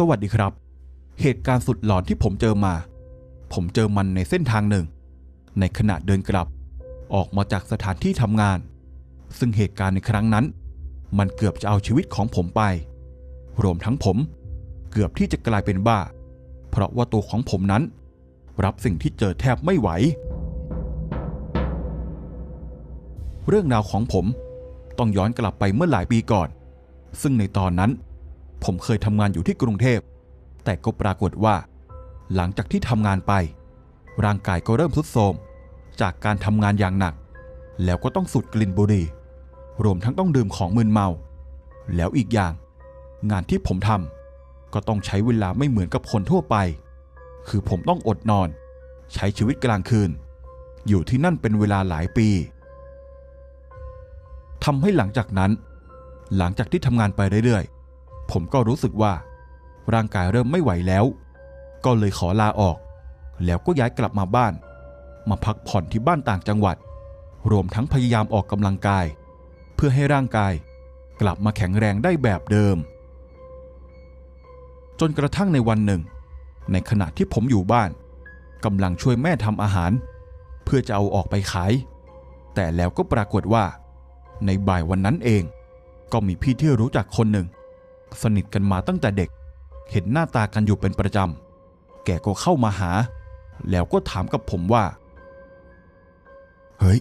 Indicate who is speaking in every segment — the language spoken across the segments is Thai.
Speaker 1: สวัสดีครับ เหตุการณ์สุดหลอนที่ผมเจอมา ผมเจอมันในเส้นทางหนึ่ง ในขณะเดินกลับ ออกมาจากสถานที่ทำงาน ซึ่งเหตุการณ์ในครั้งนั้น มันเกือบจะเอาชีวิตของผมไป รวมทั้งผม เกือบที่จะกลายเป็นบ้า เพราะว่าตัวของผมนั้น รับสิ่งที่เจอแทบไม่ไหว เรื่องราวของผมต้องย้อนกลับไปเมื่อหลายปีก่อน ซึ่งในตอนนั้น ผมเคยทำงานอยู่ที่กรุงเทพ แต่ก็ปรากฏว่า หลังจากที่ทำงานไป ร่างกายก็เริ่มทรุดโทรมจากการทำงานอย่างหนัก แล้วก็ต้องสูดกลิ่นบุหรี่ รวมทั้งต้องดื่มของมึนเมา แล้วอีกอย่าง งานที่ผมทำก็ต้องใช้เวลาไม่เหมือนกับคนทั่วไป คือผมต้องอดนอน ใช้ชีวิตกลางคืน อยู่ที่นั่นเป็นเวลาหลายปีทำให้หลังจากนั้น หลังจากที่ทำงานไปเรื่อยๆ ผมก็รู้สึกว่า ร่างกายเริ่มไม่ไหวแล้ว ก็เลยขอลาออก แล้วก็ย้ายกลับมาบ้าน มาพักผ่อนที่บ้านต่างจังหวัด รวมทั้งพยายามออกกำลังกาย เพื่อให้ร่างกายกลับมาแข็งแรงได้แบบเดิม จนกระทั่งในวันหนึ่ง ในขณะที่ผมอยู่บ้านกำลังช่วยแม่ทำอาหาร เพื่อจะเอาออกไปขาย แต่แล้วก็ปรากฏว่า ในบ่ายวันนั้นเอง ก็มีพี่ที่รู้จักคนหนึ่ง สนิทกันมาตั้งแต่เด็ก เห็นหน้าตากันอยู่เป็นประจำ แกก็เข้ามาหา แล้วก็ถามกับผมว่า เฮ้ย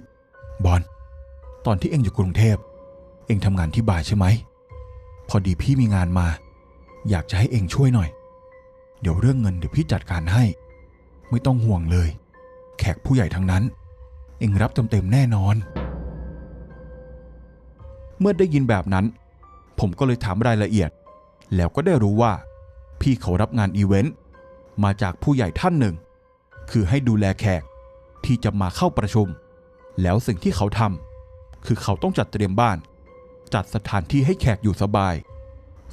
Speaker 1: บอล ตอนที่เอ็งอยู่กรุงเทพ เอ็งทำงานที่บาร์ใช่ไหม พอดีพี่มีงานมา อยากจะให้เอ็งช่วยหน่อย เดี๋ยวเรื่องเงินเดี๋ยวพี่จัดการให้ ไม่ต้องห่วงเลย แขกผู้ใหญ่ทั้งนั้น เอ็งรับเต็มๆแน่นอน เมื่อได้ยินแบบนั้น ผมก็เลยถามรายละเอียด แล้วก็ได้รู้ว่า พี่เขารับงานอีเวนต์มาจากผู้ใหญ่ท่านหนึ่ง คือให้ดูแลแขกที่จะมาเข้าประชุม แล้วสิ่งที่เขาทำคือเขาต้องจัดเตรียมบ้าน จัดสถานที่ให้แขกอยู่สบาย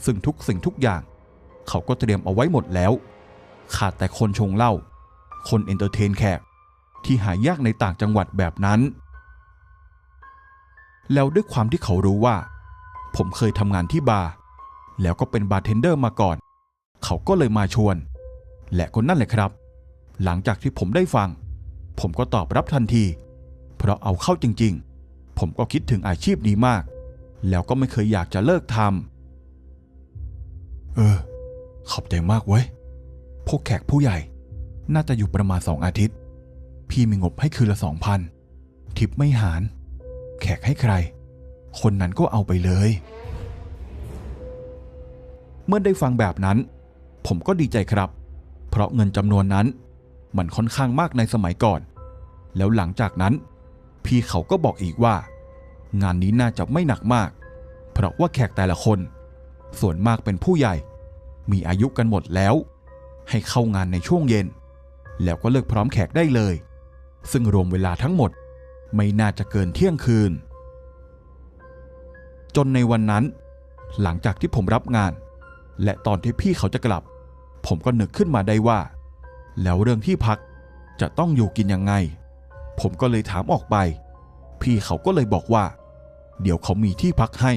Speaker 1: ซึ่งทุกสิ่งทุกอย่าง เขาก็เตรียมเอาไว้หมดแล้ว ขาดแต่คนชงเหล้าคนเอนเตอร์เทนแขกที่หายากในต่างจังหวัดแบบนั้น แล้วด้วยความที่เขารู้ว่า ผมเคยทำงานที่บาร์แล้วก็เป็นบาร์เทนเดอร์มาก่อน เขาก็เลยมาชวน และก็นั่นแหละครับ หลังจากที่ผมได้ฟัง ผมก็ตอบรับทันที เพราะเอาเข้าจริง ๆ ผมก็คิดถึงอาชีพนี้มาก แล้วก็ไม่เคยอยากจะเลิกทำเออ ขอบใจมากเว้ย พวกแขกผู้ใหญ่ น่าจะอยู่ประมาณสองอาทิตย์ พี่มีงบให้คืนละสองพันทิปไม่หาร แขกให้ใคร คนนั้นก็เอาไปเลย เมื่อได้ฟังแบบนั้น ผมก็ดีใจครับ เพราะเงินจำนวนนั้น มันค่อนข้างมากในสมัยก่อน แล้วหลังจากนั้น พี่เขาก็บอกอีกว่า งานนี้น่าจะไม่หนักมาก เพราะว่าแขกแต่ละคน ส่วนมากเป็นผู้ใหญ่ มีอายุกันหมดแล้ว ให้เข้างานในช่วงเย็น แล้วก็เลิกพร้อมแขกได้เลย ซึ่งรวมเวลาทั้งหมดไม่น่าจะเกินเที่ยงคืน จนในวันนั้น หลังจากที่ผมรับงาน และตอนที่พี่เขาจะกลับ ผมก็นึกขึ้นมาได้ว่า แล้วเรื่องที่พักจะต้องอยู่กินยังไง ผมก็เลยถามออกไป พี่เขาก็เลยบอกว่า เดี๋ยวเขามีที่พักให้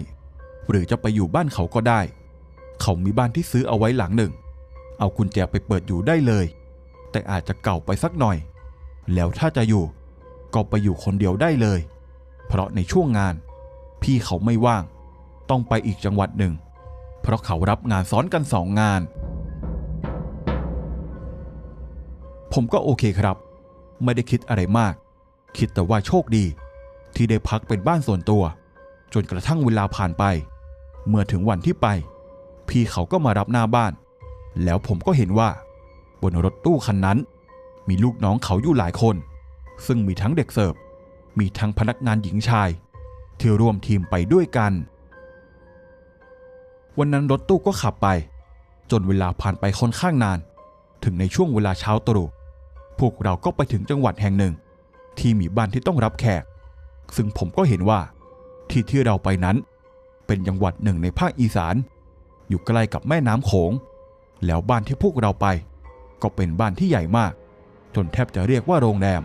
Speaker 1: หรือจะไปอยู่บ้านเขาก็ได้ เขามีบ้านที่ซื้อเอาไว้หลังหนึ่ง เอากุญแจไปเปิดอยู่ได้เลย แต่อาจจะเก่าไปสักหน่อย แล้วถ้าจะอยู่ ก็ไปอยู่คนเดียวได้เลย เพราะในช่วงงาน พี่เขาไม่ว่าง ต้องไปอีกจังหวัดหนึ่ง เพราะเขารับงานซ้อนกันสองงาน ผมก็โอเคครับ ไม่ได้คิดอะไรมาก คิดแต่ว่าโชคดี ที่ได้พักเป็นบ้านส่วนตัว จนกระทั่งเวลาผ่านไป เมื่อถึงวันที่ไป พี่เขาก็มารับหน้าบ้าน แล้วผมก็เห็นว่า บนรถตู้คันนั้น มีลูกน้องเขาอยู่หลายคน ซึ่งมีทั้งเด็กเสิร์ฟมีทั้งพนักงานหญิงชาย ที่ร่วมทีมไปด้วยกัน วันนั้นรถตู้ก็ขับไป จนเวลาผ่านไปค่อนข้างนาน ถึงในช่วงเวลาเช้าตรู่พวกเราก็ไปถึงจังหวัดแห่งหนึ่ง ที่มีบ้านที่ต้องรับแขก ซึ่งผมก็เห็นว่า ที่ที่เราไปนั้น เป็นจังหวัดหนึ่งในภาคอีสาน อยู่ใกล้กับแม่น้ำโขง แล้วบ้านที่พวกเราไป ก็เป็นบ้านที่ใหญ่มาก จนแทบจะเรียกว่าโรงแรม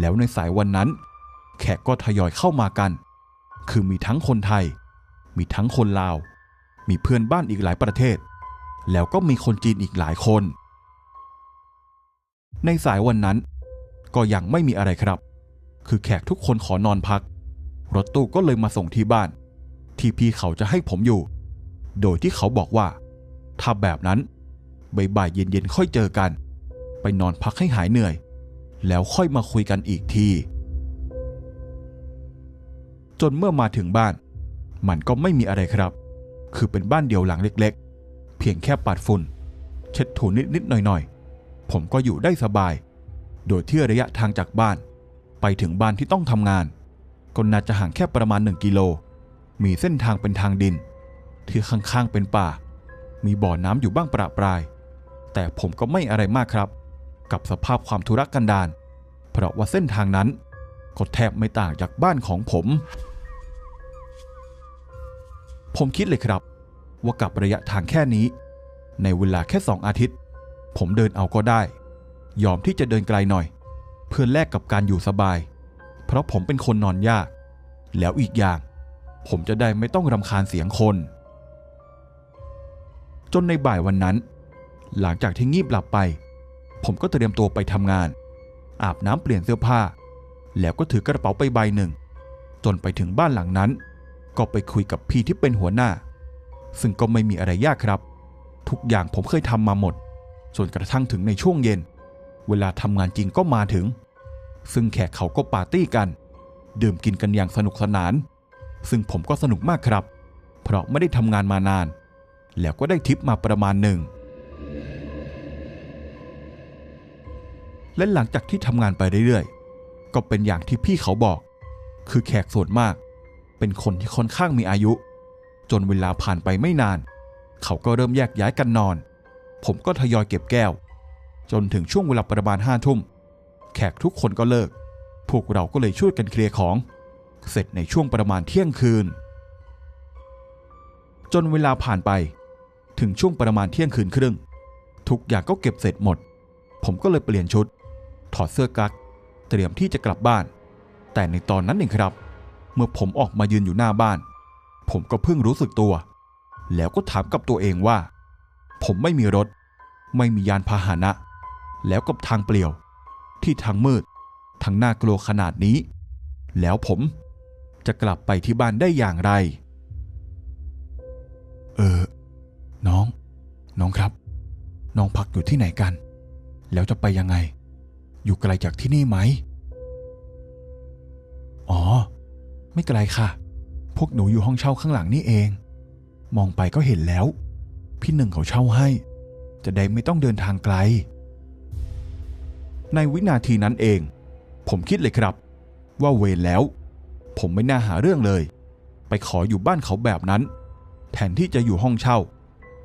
Speaker 1: แล้วในสายวันนั้น แขกก็ทยอยเข้ามากัน คือมีทั้งคนไทย มีทั้งคนลาว มีเพื่อนบ้านอีกหลายประเทศ แล้วก็มีคนจีนอีกหลายคน ในสายวันนั้น ก็ยังไม่มีอะไรครับ คือแขกทุกคนขอนอนพัก รถตู้ก็เลยมาส่งที่บ้าน ที่พี่เขาจะให้ผมอยู่ โดยที่เขาบอกว่า ถ้าแบบนั้นบ่ายๆเย็นๆค่อยเจอกัน ไปนอนพักให้หายเหนื่อย แล้วค่อยมาคุยกันอีกที จนเมื่อมาถึงบ้าน มันก็ไม่มีอะไรครับ คือเป็นบ้านเดี่ยวหลังเล็กๆ เพียงแค่ปัดฝุ่น เช็ดถูนิดๆหน่อยๆ ผมก็อยู่ได้สบาย โดยที่ระยะทางจากบ้าน ไปถึงบ้านที่ต้องทำงาน ก็น่าจะห่างแค่ประมาณ 1 กิโล มีเส้นทางเป็นทางดิน ที่ข้างๆเป็นป่า มีบ่อน้ำอยู่บ้างประปราย แต่ผมก็ไม่อะไรมากครับ กับสภาพความทุรกันดารเพราะว่าเส้นทางนั้นก็แทบไม่ต่างจากบ้านของผม ผมคิดเลยครับ ว่ากับระยะทางแค่นี้ ในเวลาแค่สองอาทิตย์ ผมเดินเอาก็ได้ ยอมที่จะเดินไกลหน่อย เพื่อแลกกับการอยู่สบาย เพราะผมเป็นคนนอนยาก แล้วอีกอย่าง ผมจะได้ไม่ต้องรำคาญเสียงคน จนในบ่ายวันนั้น หลังจากที่งีบหลับไป ผมก็เตรียมตัวไปทำงาน อาบน้ำเปลี่ยนเสื้อผ้า แล้วก็ถือกระเป๋าไปใบหนึ่ง จนไปถึงบ้านหลังนั้น ก็ไปคุยกับพี่ที่เป็นหัวหน้า ซึ่งก็ไม่มีอะไรยากครับ ทุกอย่างผมเคยทำมาหมดจนกระทั่งถึงในช่วงเย็น เวลาทำงานจริงก็มาถึง ซึ่งแขกเขาก็ปาร์ตี้กันดื่มกินกันอย่างสนุกสนาน ซึ่งผมก็สนุกมากครับ เพราะไม่ได้ทำงานมานาน แล้วก็ได้ทิปมาประมาณหนึ่ง และหลังจากที่ทำงานไปเรื่อยๆ ก็เป็นอย่างที่พี่เขาบอก คือแขกส่วนมาก เป็นคนที่ค่อนข้างมีอายุ จนเวลาผ่านไปไม่นาน เขาก็เริ่มแยกย้ายกันนอน ผมก็ทยอยเก็บแก้ว จนถึงช่วงเวลาประมาณห้าทุ่ม แขกทุกคนก็เลิก พวกเราก็เลยช่วยกันเคลียร์ของ เสร็จในช่วงประมาณเที่ยงคืน จนเวลาผ่านไป ถึงช่วงประมาณเที่ยงคืนครึ่ง ทุกอย่างก็เก็บเสร็จหมด ผมก็เลยเปลี่ยนชุด ถอดเสื้อกั๊กเตรียมที่จะกลับบ้าน แต่ในตอนนั้นเองครับ เมื่อผมออกมายืนอยู่หน้าบ้าน ผมก็เพิ่งรู้สึกตัว แล้วก็ถามกับตัวเองว่า ผมไม่มีรถ ไม่มียานพาหนะ แล้วกับทางเปลี่ยว ที่ทางมืดทางน่ากลัวขนาดนี้ แล้วผมจะกลับไปที่บ้านได้อย่างไร เออ น้อง น้องครับ น้องพักอยู่ที่ไหนกัน แล้วจะไปยังไง อยู่ไกลจากที่นี่ไหม อ๋อ ไม่ไกลค่ะ พวกหนูอยู่ห้องเช่าข้างหลังนี่เอง มองไปก็เห็นแล้ว พี่หนึ่งเขาเช่าให้ จะได้ไม่ต้องเดินทางไกล ในวินาทีนั้นเอง ผมคิดเลยครับ ว่าเวรแล้ว ผมไม่น่าหาเรื่องเลย ไปขออยู่บ้านเขาแบบนั้น แทนที่จะอยู่ห้องเช่า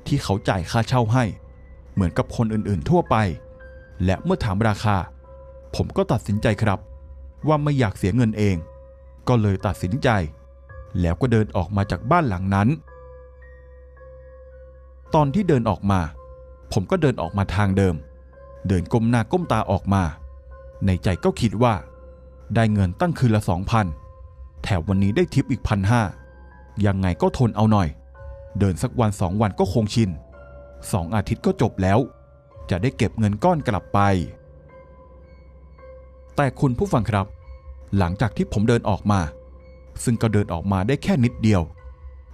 Speaker 1: ที่เขาจ่ายค่าเช่าให้ เหมือนกับคนอื่นๆทั่วไป และเมื่อถามราคา ผมก็ตัดสินใจครับ ว่าไม่อยากเสียเงินเอง ก็เลยตัดสินใจ แล้วก็เดินออกมาจากบ้านหลังนั้น ตอนที่เดินออกมา ผมก็เดินออกมาทางเดิม เดินก้มหน้าก้มตาออกมา ในใจก็คิดว่า ได้เงินตั้งคืนละสองพันแถมวันนี้ได้ทิปอีกพันห้ายังไงก็ทนเอาหน่อย เดินสักวันสองวันก็คงชินสองอาทิตย์ก็จบแล้ว จะได้เก็บเงินก้อนกลับไป แต่คุณผู้ฟังครับ หลังจากที่ผมเดินออกมา ซึ่งก็เดินออกมาได้แค่นิดเดียว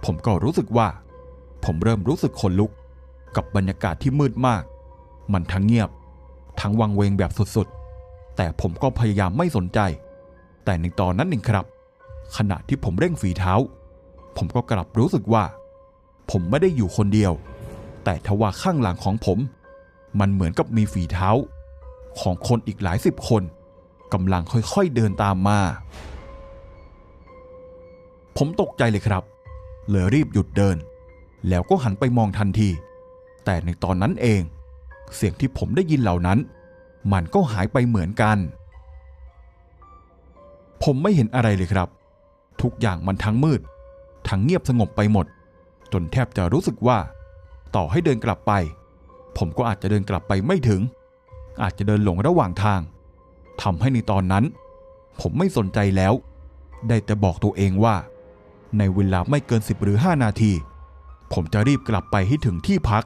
Speaker 1: ผมก็รู้สึกว่า ผมเริ่มรู้สึกขนลุก กับบรรยากาศที่มืดมาก มันทั้งเงียบ ทั้งวังเวงแบบสุดๆ แต่ผมก็พยายามไม่สนใจ แต่ในตอนนั้นเองครับ ขณะที่ผมเร่งฝีเท้า ผมก็กลับรู้สึกว่า ผมไม่ได้อยู่คนเดียว แต่ทว่าข้างหลังของผม มันเหมือนกับมีฝีเท้า ของคนอีกหลายสิบคน กำลังค่อยๆเดินตามมา ผมตกใจเลยครับ เลยรีบหยุดเดิน แล้วก็หันไปมองทันที แต่ในตอนนั้นเอง เสียงที่ผมได้ยินเหล่านั้น มันก็หายไปเหมือนกัน ผมไม่เห็นอะไรเลยครับ ทุกอย่างมันทั้งมืด ทั้งเงียบสงบไปหมด จนแทบจะรู้สึกว่า ต่อให้เดินกลับไป ผมก็อาจจะเดินกลับไปไม่ถึง อาจจะเดินหลงระหว่างทาง ทำให้ในตอนนั้น ผมไม่สนใจแล้ว ได้แต่บอกตัวเองว่า ในเวลาไม่เกินสิบหรือห้านาที ผมจะรีบกลับไปให้ถึงที่พัก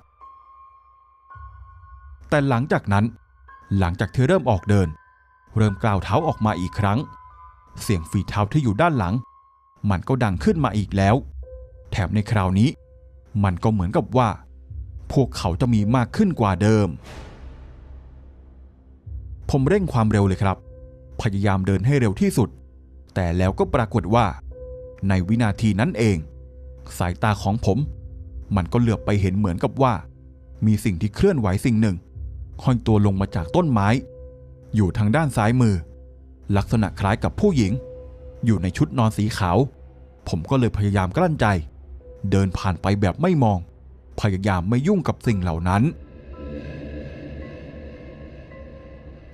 Speaker 1: แต่หลังจากนั้น หลังจากที่เริ่มออกเดิน เริ่มกล่าวเท้าออกมาอีกครั้ง เสียงฝีเท้าที่อยู่ด้านหลัง มันก็ดังขึ้นมาอีกแล้ว แถมในคราวนี้ มันก็เหมือนกับว่า พวกเขาจะมีมากขึ้นกว่าเดิม ผมเร่งความเร็วเลยครับ พยายามเดินให้เร็วที่สุด แต่แล้วก็ปรากฏว่า ในวินาทีนั้นเอง สายตาของผม มันก็เหลือบไปเห็นเหมือนกับว่า มีสิ่งที่เคลื่อนไหวสิ่งหนึ่งห้อยตัวลงมาจากต้นไม้ อยู่ทางด้านซ้ายมือ ลักษณะคล้ายกับผู้หญิง อยู่ในชุดนอนสีขาว ผมก็เลยพยายามกลั้นใจ เดินผ่านไปแบบไม่มอง พยายามไม่ยุ่งกับสิ่งเหล่านั้น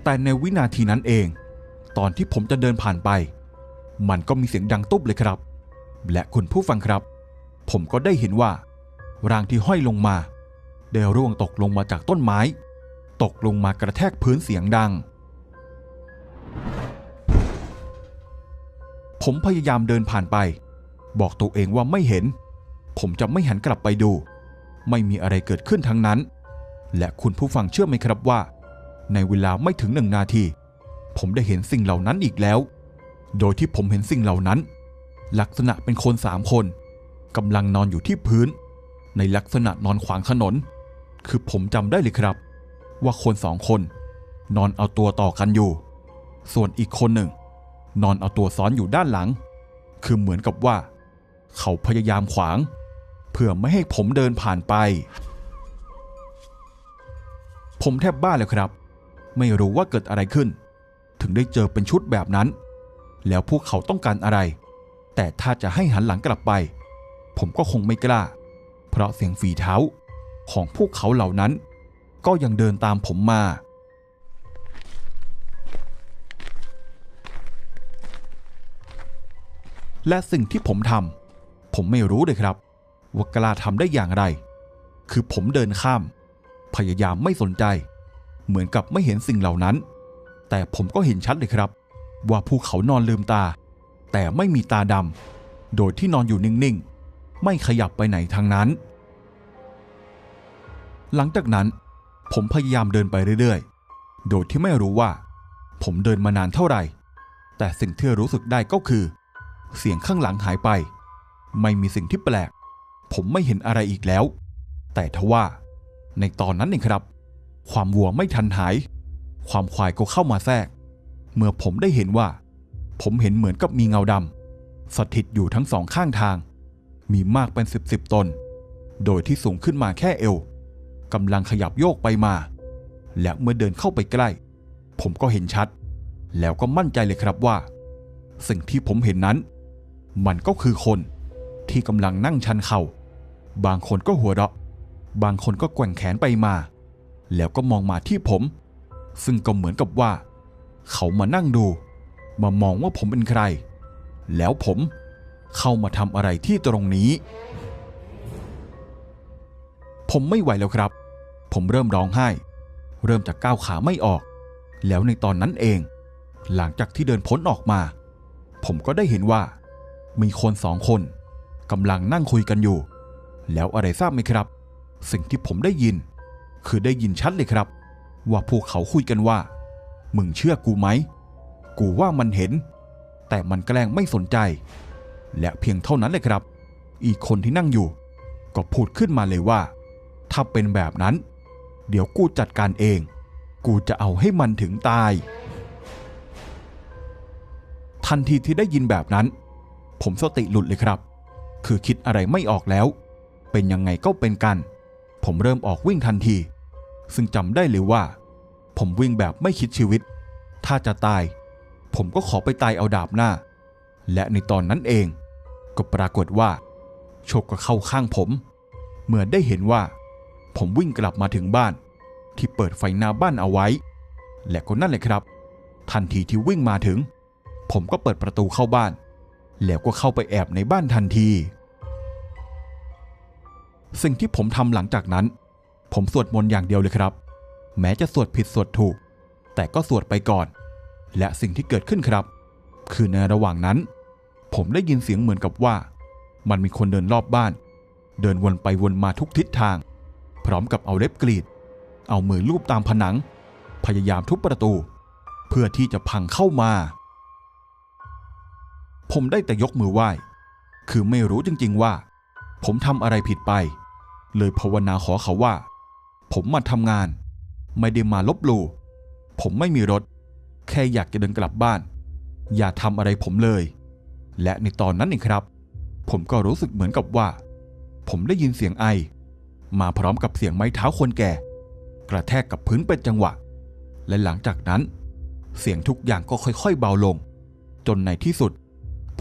Speaker 1: แต่ในวินาทีนั้นเอง ตอนที่ผมจะเดินผ่านไป มันก็มีเสียงดังตุ๊บเลยครับ และคุณผู้ฟังครับ ผมก็ได้เห็นว่า ร่างที่ห้อยลงมา ได้ร่วงตกลงมาจากต้นไม้ ตกลงมากระแทกพื้นเสียงดัง ผมพยายามเดินผ่านไป บอกตัวเองว่าไม่เห็น ผมจะไม่หันกลับไปดู ไม่มีอะไรเกิดขึ้นทั้งนั้น และคุณผู้ฟังเชื่อไหมครับว่า ในเวลาไม่ถึงหนึ่งนาที ผมได้เห็นสิ่งเหล่านั้นอีกแล้ว โดยที่ผมเห็นสิ่งเหล่านั้น ลักษณะเป็นคนสามคนกำลังนอนอยู่ที่พื้น ในลักษณะนอนขวางถนน คือผมจำได้เลยครับ ว่าคนสองคน นอนเอาตัวต่อกันอยู่ ส่วนอีกคนหนึ่ง นอนเอาตัวซ้อนอยู่ด้านหลัง คือเหมือนกับว่า เขาพยายามขวาง เพื่อไม่ให้ผมเดินผ่านไป ผมแทบบ้าเลยครับ ไม่รู้ว่าเกิดอะไรขึ้น ถึงได้เจอเป็นชุดแบบนั้น แล้วพวกเขาต้องการอะไร แต่ถ้าจะให้หันหลังกลับไป ผมก็คงไม่กล้า เพราะเสียงฝีเท้าของพวกเขาเหล่านั้น ก็ยังเดินตามผมมา และสิ่งที่ผมทำผมไม่รู้เลยครับ ว่ากล้าทำได้อย่างไร คือผมเดินข้าม พยายามไม่สนใจ เหมือนกับไม่เห็นสิ่งเหล่านั้น แต่ผมก็เห็นชัดเลยครับ ว่าภูเขานอนลืมตา แต่ไม่มีตาดำโดยที่นอนอยู่นิ่งๆ ไม่ขยับไปไหนทางนั้น หลังจากนั้น ผมพยายามเดินไปเรื่อยๆ โดยที่ไม่รู้ว่า ผมเดินมานานเท่าไหร่ แต่สิ่งที่รู้สึกได้ก็คือ เสียงข้างหลังหายไป ไม่มีสิ่งที่แปลก ผมไม่เห็นอะไรอีกแล้ว แต่ทว่าในตอนนั้นเองครับ ความวัวไม่ทันหาย ความควายก็เข้ามาแทรก เมื่อผมได้เห็นว่า ผมเห็นเหมือนกับมีเงาดำสถิตอยู่ทั้งสองข้างทาง มีมากเป็นสิบสิบตน โดยที่สูงขึ้นมาแค่เอวกำลังขยับโยกไปมา และเมื่อเดินเข้าไปใกล้ ผมก็เห็นชัด แล้วก็มั่นใจเลยครับว่า สิ่งที่ผมเห็นนั้น มันก็คือคนที่กำลังนั่งชันเขา่าบางคนก็หัวเราะ บางคนก็แกว่งแขนไปมา แล้วก็มองมาที่ผม ซึ่งก็เหมือนกับว่า เขามานั่งดู มามองว่าผมเป็นใคร แล้วผมเข้ามาทำอะไรที่ตรงนี้ ผมไม่ไหวแล้วครับ ผมเริ่มร้องไห้ เริ่มจากก้าวขาไม่ออก แล้วในตอนนั้นเอง หลังจากที่เดินพ้นออกมา ผมก็ได้เห็นว่า มีคนสองคนกำลังนั่งคุยกันอยู่ แล้วอะไรทราบไหมครับ สิ่งที่ผมได้ยิน คือได้ยินชัดเลยครับ ว่าพวกเขาคุยกันว่า มึงเชื่อกูไหม กูว่ามันเห็น แต่มันแกล้งไม่สนใจ และเพียงเท่านั้นเลยครับ อีกคนที่นั่งอยู่ ก็พูดขึ้นมาเลยว่า ถ้าเป็นแบบนั้น เดี๋ยวกูจัดการเอง กูจะเอาให้มันถึงตาย ทันทีที่ได้ยินแบบนั้น ผมสติหลุดเลยครับ คือคิดอะไรไม่ออกแล้ว เป็นยังไงก็เป็นกัน ผมเริ่มออกวิ่งทันที ซึ่งจำได้เลยว่า ผมวิ่งแบบไม่คิดชีวิต ถ้าจะตาย ผมก็ขอไปตายเอาดาบหน้า และในตอนนั้นเอง ก็ปรากฏว่า โชคก็เข้าข้างผม เมื่อได้เห็นว่า ผมวิ่งกลับมาถึงบ้าน ที่เปิดไฟหน้าบ้านเอาไว้ และก็นั่นเลยครับ ทันทีที่วิ่งมาถึง ผมก็เปิดประตูเข้าบ้าน แล้วก็เข้าไปแอบในบ้านทันที สิ่งที่ผมทำหลังจากนั้น ผมสวดมนต์อย่างเดียวเลยครับ แม้จะสวดผิดสวดถูก แต่ก็สวดไปก่อน และสิ่งที่เกิดขึ้นครับ คือในระหว่างนั้น ผมได้ยินเสียงเหมือนกับว่า มันมีคนเดินรอบบ้าน เดินวนไปวนมาทุกทิศทาง พร้อมกับเอาเล็บกรีด เอามือลูบตามผนัง พยายามทุบประตู เพื่อที่จะพังเข้ามา ผมได้แต่ยกมือไหว้ คือไม่รู้จริง ๆว่า ผมทำอะไรผิดไป เลยภาวนาขอเขาว่า ผมมาทำงาน ไม่ได้มาลบหลู่ผมไม่มีรถ แค่อยากจะเดินกลับบ้าน อย่าทำอะไรผมเลย และในตอนนั้นเองครับ ผมก็รู้สึกเหมือนกับว่า ผมได้ยินเสียงไอ มาพร้อมกับเสียงไม้เท้าคนแก่ กระแทกกับพื้นเป็นจังหวะ และหลังจากนั้น เสียงทุกอย่างก็ค่อยๆเบาลง จนในที่สุด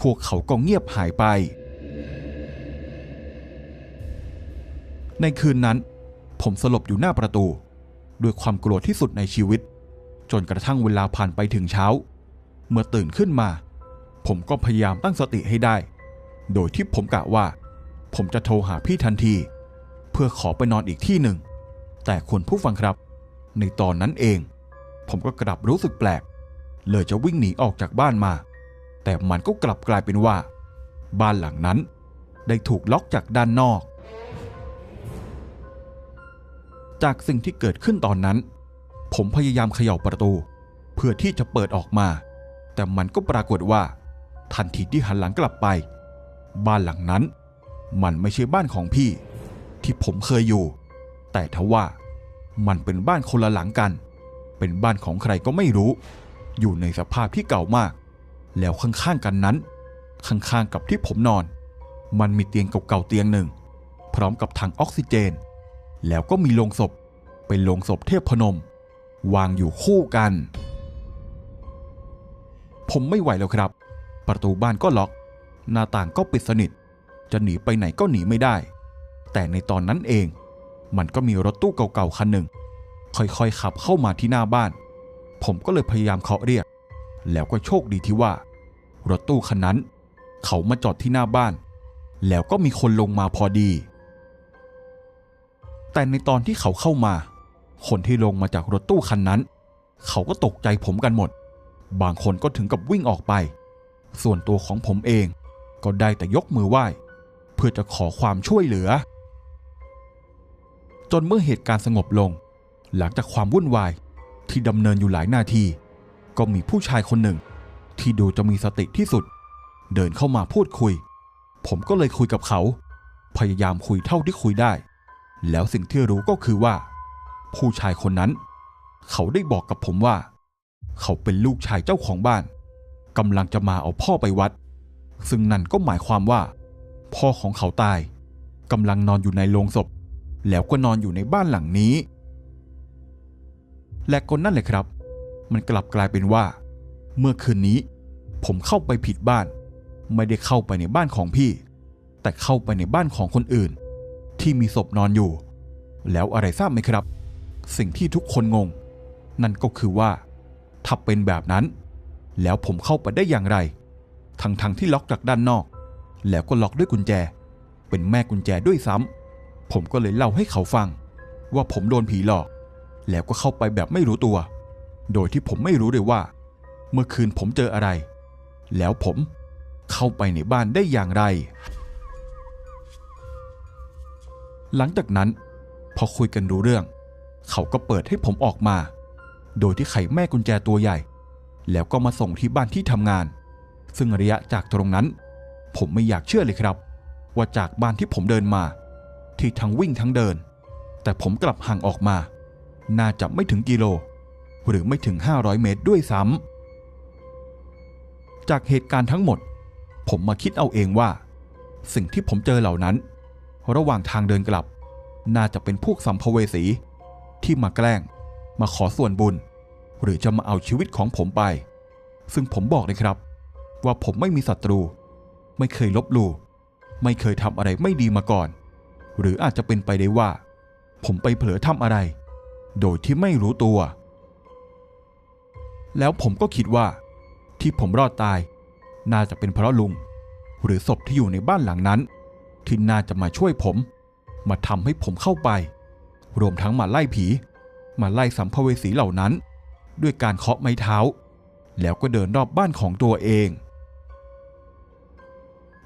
Speaker 1: พวกเขาก็เงียบหายไป ในคืนนั้น ผมสลบอยู่หน้าประตู ด้วยความกลัวที่สุดในชีวิต จนกระทั่งเวลาผ่านไปถึงเช้า เมื่อตื่นขึ้นมา ผมก็พยายามตั้งสติให้ได้ โดยที่ผมกะว่า ผมจะโทรหาพี่ทันที เพื่อขอไปนอนอีกที่หนึ่ง แต่คุณผู้ฟังครับ ในตอนนั้นเอง ผมก็กลับรู้สึกแปลก เลยจะวิ่งหนีออกจากบ้านมา แต่มันก็กลับกลายเป็นว่า บ้านหลังนั้นได้ถูกล็อกจากด้านนอก จากสิ่งที่เกิดขึ้นตอนนั้น ผมพยายามเขย่าประตู เพื่อที่จะเปิดออกมา แต่มันก็ปรากฏว่า ทันทีที่หันหลังกลับไป บ้านหลังนั้น มันไม่ใช่บ้านของพี่ ที่ผมเคยอยู่ แต่ทว่ามันเป็นบ้านคนละหลังกัน เป็นบ้านของใครก็ไม่รู้ อยู่ในสภาพที่เก่ามาก แล้วข้างๆกันนั้น ข้างๆกับที่ผมนอน มันมีเตียงเก่าๆเตียงหนึ่ง พร้อมกับถังออกซิเจน แล้วก็มีโลงศพ เป็นโลงศพเทพพนม วางอยู่คู่กัน ผมไม่ไหวแล้วครับ ประตูบ้านก็ล็อก หน้าต่างก็ปิดสนิท จะหนีไปไหนก็หนีไม่ได้ แต่ในตอนนั้นเอง มันก็มีรถตู้เก่าๆคันหนึ่ง ค่อยๆขับเข้ามาที่หน้าบ้าน ผมก็เลยพยายามเคาะเรียก แล้วก็โชคดีที่ว่า รถตู้คันนั้น เขามาจอดที่หน้าบ้าน แล้วก็มีคนลงมาพอดี แต่ในตอนที่เขาเข้ามา คนที่ลงมาจากรถตู้คันนั้น เขาก็ตกใจผมกันหมด บางคนก็ถึงกับวิ่งออกไป ส่วนตัวของผมเองก็ได้แต่ยกมือไหว้ เพื่อจะขอความช่วยเหลือ จนเมื่อเหตุการณ์สงบลง หลังจากความวุ่นวายที่ดำเนินอยู่หลายนาที ก็มีผู้ชายคนหนึ่ง ที่ดูจะมีสติที่สุด เดินเข้ามาพูดคุย ผมก็เลยคุยกับเขา พยายามคุยเท่าที่คุยได้ แล้วสิ่งที่รู้ก็คือว่า ผู้ชายคนนั้น เขาได้บอกกับผมว่า เขาเป็นลูกชายเจ้าของบ้านกำลังจะมาเอาพ่อไปวัด ซึ่งนั่นก็หมายความว่า พ่อของเขาตายกำลังนอนอยู่ในโลงศพ แล้วก็นอนอยู่ในบ้านหลังนี้ และก็นั่นแหละครับ มันกลับกลายเป็นว่า เมื่อคืนนี้ ผมเข้าไปผิดบ้าน ไม่ได้เข้าไปในบ้านของพี่ แต่เข้าไปในบ้านของคนอื่น ที่มีศพนอนอยู่ แล้วอะไรทราบไหมครับ สิ่งที่ทุกคนงง นั่นก็คือว่าถ้าเป็นแบบนั้น แล้วผมเข้าไปได้อย่างไร ทั้งๆทที่ล็อกจากด้านนอก แล้วก็ล็อกด้วยกุญแจ เป็นแม่กุญแจด้วยซ้ำผมก็เลยเล่าให้เขาฟัง ว่าผมโดนผีหลอก แล้วก็เข้าไปแบบไม่รู้ตัว โดยที่ผมไม่รู้เลยว่า เมื่อคืนผมเจออะไร แล้วผมเข้าไปในบ้านได้อย่างไร หลังจากนั้น พอคุยกันรู้เรื่อง เขาก็เปิดให้ผมออกมา โดยที่ไขแม่กุญแจตัวใหญ่ แล้วก็มาส่งที่บ้านที่ทำงาน ซึ่งระยะจากตรงนั้น ผมไม่อยากเชื่อเลยครับ ว่าจากบ้านที่ผมเดินมา ที่ทั้งวิ่งทั้งเดิน แต่ผมกลับห่างออกมา น่าจะไม่ถึงกิโล หรือไม่ถึง 500 เมตรด้วยซ้ำจากเหตุการณ์ทั้งหมด ผมมาคิดเอาเองว่า สิ่งที่ผมเจอเหล่านั้น ระหว่างทางเดินกลับ น่าจะเป็นพวกสัมภเวสี ที่มาแกล้ง มาขอส่วนบุญ หรือจะมาเอาชีวิตของผมไป ซึ่งผมบอกเลยครับ ว่าผมไม่มีศัตรู ไม่เคยลบลู่ไม่เคยทำอะไรไม่ดีมาก่อน หรืออาจจะเป็นไปได้ว่า ผมไปเผลอทำอะไร โดยที่ไม่รู้ตัว แล้วผมก็คิดว่า ที่ผมรอดตาย น่าจะเป็นเพราะลุง หรือศพที่อยู่ในบ้านหลังนั้น ที่น่าจะมาช่วยผม มาทำให้ผมเข้าไป รวมทั้งมาไล่ผี มาไล่สัมภเวสีเหล่านั้น ด้วยการเคาะไม้เท้า แล้วก็เดินรอบบ้านของตัวเอง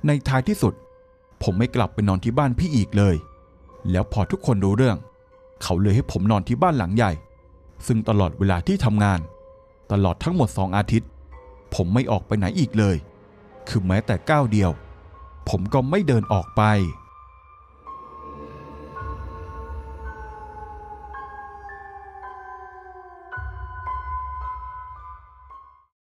Speaker 1: ในท้ายที่สุด ผมไม่กลับไปนอนที่บ้านพี่อีกเลย แล้วพอทุกคนรู้เรื่อง เขาเลยให้ผมนอนที่บ้านหลังใหญ่ ซึ่งตลอดเวลาที่ทำงาน ตลอดทั้งหมดสองอาทิตย์ ผมไม่ออกไปไหนอีกเลย คือแม้แต่ก้าวเดียว ผมก็ไม่เดินออกไป